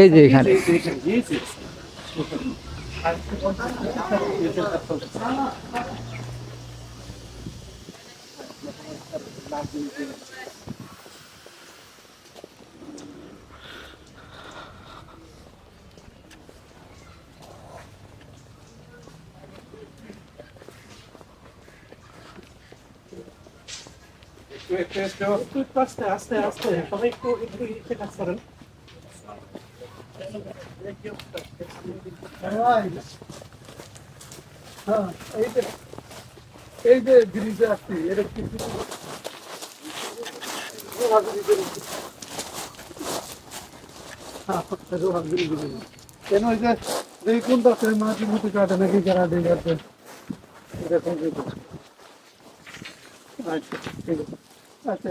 এই যে এখানে। একটু আস্তে আস্তে আস্তে। সবাই একটু একটু ইচ্ছে কাজ করেন। এই যে ব্রিজে আসছি এটা কি কেন ওই যে যে কোন দাসে মাটির মতো কাটে নাকি যারা দিয়ে যাচ্ছে এরকম। আচ্ছা ঠিক আছে আচ্ছা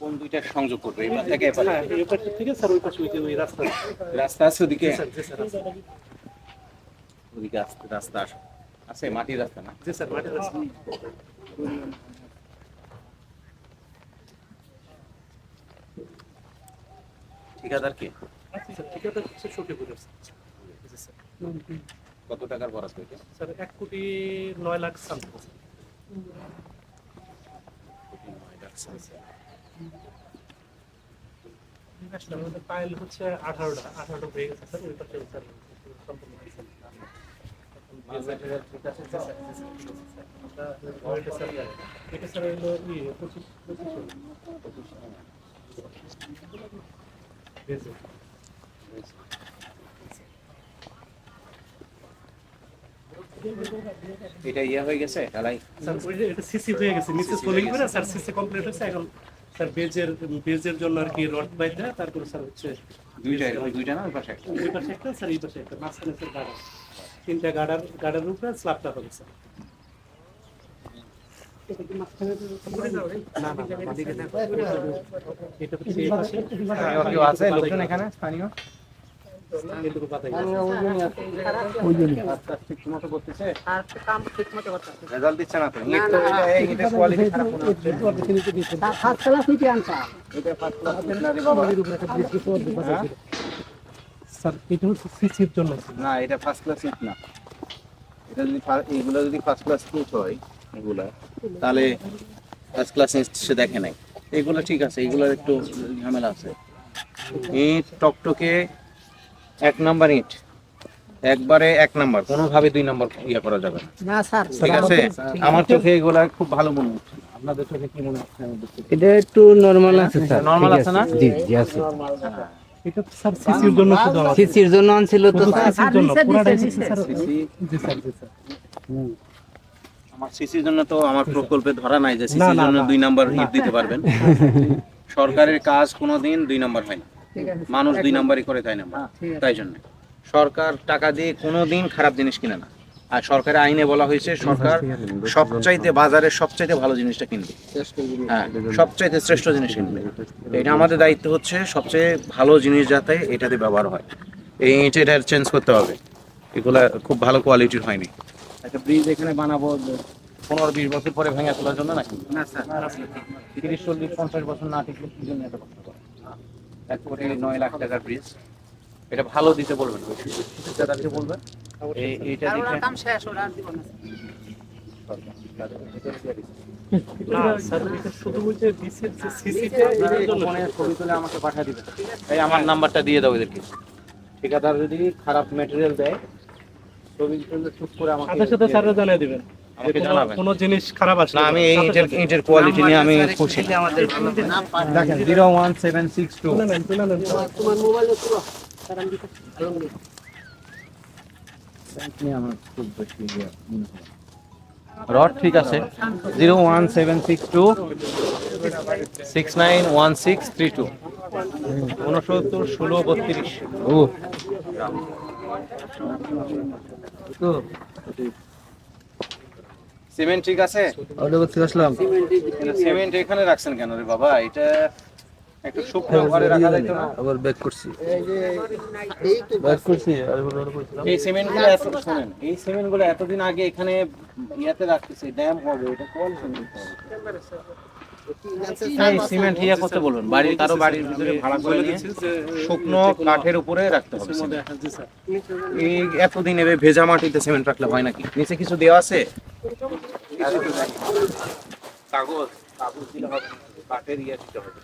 কোন দুইটা সংযোগ করবে? থেকে এবার হ্যাঁ এই পাশে থেকে স্যার ওই পাশে ওই রাস্তা। রাস্তা আছে ওদিকে। ওদিকে আসতে রাস্তা আছে আছে মাটির রাস্তা না? জি স্যার মাঠের রাস্তা। ঠিকাদার কে? হচ্ছে কত টাকার বরাদ্দ স্যার এক কোটি নয় লাখ সামথিং পাইল হচ্ছে আঠারোটা আঠারোটা হয়ে গেছে স্যার ওই পাশে সম্পূর্ণ এটা এটা ইয়ে হয়ে গেছে ঢালাই। স্যার ওই যে এটা সিসি হয়ে গেছে মিসেস বলিং করে স্যার সিসি কমপ্লিট হয়েছে এখন স্যার বেজের বেজের জন্য আর কি রড বাইতে তারপরে স্যার হচ্ছে দুইটা এরকম দুইটা না ওই পাশে একটা? ওই পাশে একটা স্যার এই পাশে একটা মাঝখানে স্যার গার্ডার। তিনটা গার্ডার গার্ডার উপরে স্ল্যাবটা হবে স্যার। না, না, না, এটা হচ্ছে পাশে। কেউ আছে? লোকজন এখানে? স্থানীয়? স্যার এটা হচ্ছে সিসির জন্য। না এটা ফার্স্ট ক্লাস ইট না। এটা যদি যদি ফার্স্ট ক্লাস হয় এগুলা তাহলে ফার্স্ট ক্লাস সে দেখে নাই। এগুলো ঠিক আছে এগুলোর একটু ঝামেলা আছে। ইট টকটকে এক নাম্বার ইট। একবারে এক নাম্বার কোনোভাবে দুই নাম্বার ইয়ে করা যাবে না। না স্যার ঠিক আছে? আমার চোখে এগুলা খুব ভালো মনে হচ্ছে। আপনাদের চোখে কি মনে হচ্ছে? এটা একটু নরমাল আছে স্যার। নরমাল আছে না? জি জি আছে। এটা তো স্যার সিসির জন্য শুধু সিসির জন্য আনছিল তো স্যার। সিসির জন্য পুরাটাই CC sir ji sir ji sir. আমার সিসির জন্য তো আমার প্রকল্পে ধরা নাই যে সিসির জন্য দুই নাম্বার। ইট দিতে পারবেন। সরকারের কাজ কোনোদিন দুই নাম্বার হয় না। মানুষ দুই নাম্বারই করে তাই নাম্বার তাই জন্য। সরকার টাকা দিয়ে কোনোদিন খারাপ জিনিস কিনে না। আর সরকারের আইনে বলা হয়েছে সরকার সবচাইতে বাজারের সবচাইতে ভালো জিনিসটা কিনবে। হ্যাঁ সবচাইতে শ্রেষ্ঠ জিনিস কিনবে। এটা আমাদের দায়িত্ব হচ্ছে সবচেয়ে ভালো জিনিস যাতে এটাতে ব্যবহার হয়। এই ইট এটা চেঞ্জ করতে হবে। এগুলা খুব ভালো কোয়ালিটির হয়নি। একটা ব্রিজ এখানে বানাবো পনেরো বিশ বছর পরে ভেঙে তোলার জন্য নাকি? না স্যার। তিরিশ চল্লিশ পঞ্চাশ বছর না টিকলে কি জন্য এত কষ্ট করে? এক কোটি নয় লাখ টাকার ব্রিজ এটা ভালো দিতে বলবেন। ঠিকাদারকে বলবেন? এইটা দেখে না ছবি তুলে আমাকে পাঠিয়ে দিবে এই আমার নাম্বারটা দিয়ে দাও এদেরকে। ঠিকাদার যদি খারাপ মেটেরিয়াল দেয় ছবি তুলে করে আমাকে সাথে সাথে স্যাররা জানিয়ে দিবেন। আমাকে জানাবেন। কোনো জিনিস খারাপ আসলে না আমি এই ইটের ইটের কোয়ালিটি নিয়ে আমি খুশি। দেখেন zero one seven six two তুলে নেন তুলে নেন। আমার খুব বেশি ইয়ে মনে হয়। রড ঠিক আছে। Zero one seven six two six nine one six three two উনসত্তর ষোলো বত্রিশ। ও সিমেন্ট ঠিক আছে? ওটা করতে আসলাম। সিমেন্ট এখানে রাখছেন কেন রে বাবা? এটা একটু শুকনো ঘরে রাখা যাইতো না? আবার ব্যাক করছি। ব্যাক করছি এই সিমেন্টগুলো এত শোনেন এই সিমেন্টগুলো এতদিন আগে এখানে ইয়াতে রাখতেছি ড্যাম হবে এটা কল এই সিমেন্ট ইয়া করতে বলুন। বাড়ির কারও বাড়ির ভিতরে ভাড়া করে নিয়ে শুকনো কাঠের উপরে রাখতে হবে। হ্যাঁ, এই এতদিন এভাবে ভেজা মাটিতে সিমেন্ট রাখলে হয় নাকি? নিচে কিছু দেওয়া আছে? কাগজ কাগজ দিলে হবে কাঠের ইয়ে দিতে হবে।